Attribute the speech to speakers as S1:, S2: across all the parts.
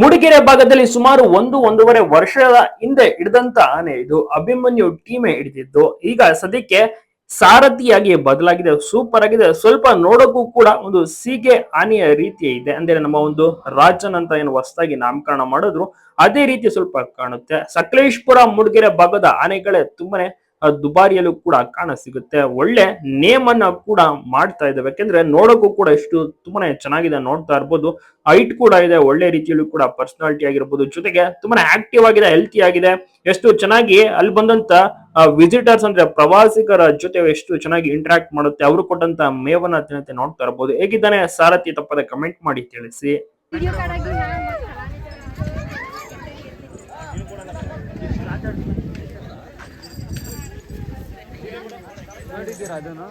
S1: ಮೂಡಿಗೆರೆ ಭಾಗದಲ್ಲಿ ಸುಮಾರು ಒಂದು ಒಂದೂವರೆ ವರ್ಷದ ಹಿಂದೆ ಹಿಡಿದಂತ ಆನೆ ಇದು ಅಭಿಮನ್ಯು ಟೀಮೆ ಹಿಡಿದಿದ್ದು. ಈಗ ಸದ್ಯಕ್ಕೆ ಸಾರಥಿಯಾಗಿ ಬದಲಾಗಿದೆ ಸೂಪರ್ ಆಗಿದೆ. ಸ್ವಲ್ಪ ನೋಡೋಕ್ಕೂ ಕೂಡ ಒಂದು ಸೀಗೆ ಆನೆಯ ರೀತಿ ಇದೆ. ಅಂದ್ರೆ ನಮ್ಮ ಒಂದು ರಾಜನ್ ಅಂತ ಏನು ಹೊಸದಾಗಿ ನಾಮಕರಣ ಮಾಡಿದ್ರು, ಅದೇ ರೀತಿ ಸ್ವಲ್ಪ ಕಾಣುತ್ತೆ. ಸಕಲೇಶ್ಪುರ ಮೂಡಿಗೆರೆ ಭಾಗದ ಆನೆಗಳೇ ತುಂಬಾನೇ ದುಬಾರಿಯಲ್ಲೂ ಕೂಡ ಕಾಣ ಸಿಗುತ್ತೆ. ಒಳ್ಳೆ ನೇಮ್ ಅನ್ನ ಕೂಡ ಮಾಡ್ತಾ ಇದ್ದಾವೆ ಯಾಕೆಂದ್ರೆ ನೋಡೋಕ್ಕೂ ಕೂಡ ಎಷ್ಟು ತುಂಬಾನೇ ಚೆನ್ನಾಗಿದೆ ನೋಡ್ತಾ ಇರ್ಬೋದು. ಹೈಟ್ ಕೂಡ ಇದೆ, ಒಳ್ಳೆ ರೀತಿಯಲ್ಲೂ ಕೂಡ ಪರ್ಸನಾಲಿಟಿ ಆಗಿರ್ಬೋದು. ಜೊತೆಗೆ ತುಂಬಾನೇ ಆಕ್ಟಿವ್ ಆಗಿದೆ ಹೆಲ್ತಿ ಆಗಿದೆ. ಎಷ್ಟು ಚೆನ್ನಾಗಿ ಅಲ್ಲಿ ಬಂದಂತ ವಿಸಿಟರ್ಸ್ ಅಂದ್ರೆ ಪ್ರವಾಸಿಗರ ಜೊತೆ ಎಷ್ಟು ಚೆನ್ನಾಗಿ ಇಂಟ್ರಾಕ್ಟ್ ಮಾಡುತ್ತೆ, ಅವರು ಕೊಟ್ಟಂತ ಮೇವನ್ನ ತಿನ್ನತ್ತೆ ನೋಡ್ತಾ ಇರ್ಬೋದು. ಹೇಗಿದ್ದಾನೆ ಸಾರಥಿ ತಪ್ಪದೆ ಕಮೆಂಟ್ ಮಾಡಿ ತಿಳಿಸಿ.
S2: ನೋಡಿದ್ದೀರಾ ಅದನ್ನು?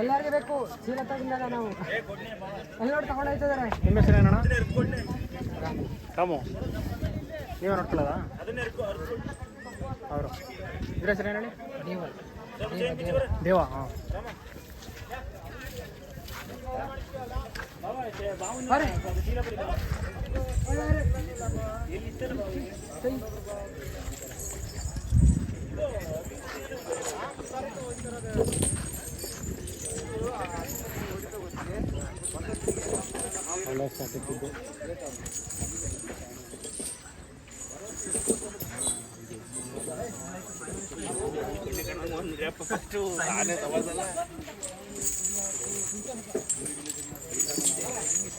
S2: ಎಲ್ಲರಿಗೆ ಬೇಕು ಸೀರೆ ತಗೊಂಡಾಗ ನಾವು. ಅಲ್ಲಿ ನೋಡಿ ತಗೊಂಡೋಯ್ತಿದಾರೆ
S3: ನಿಮ್ಮ ಹೆಸರು ಏನಣ್ಣ? ರಾಮು. ನೀವೇ ನೋಡ್ಕೊಳ್ಳೋದ ಅವರು. ಇದ್ರ ಹೆಸರು ಏನು ಹೇಳಿ ದೇವ ಹಾಂ.
S2: ಬರ್ರಿ
S3: ಒಳ್ಳೆ ಸ್ಟಾರ್ಟಿದ್ದು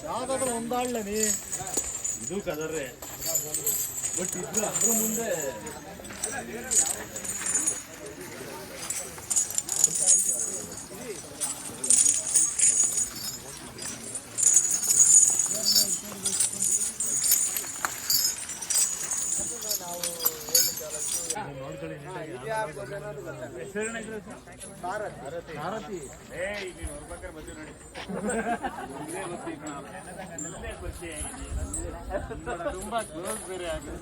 S3: ಯಾವ್ದಾದ್ರು ಒಂದಾಳ್ಳೆ ನೀ ಇದು ಕದರ್ರೆ ಬಟ್ ಇದು ಅದ್ರ ಮುಂದೆ ಭಾರತಿ ತುಂಬಾ ಕ್ಲೋಸ್ ಬೇರೆ ಆಗಿದೆ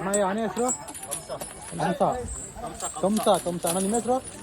S3: ಅಣ್ಣ ಈ ಆನೆ ಹೆಸರು ಕಂಸ ಕಂಸ ಕಂಸ ಅಣ್ಣ ನಿಮ್ಮ ಹೆಸರು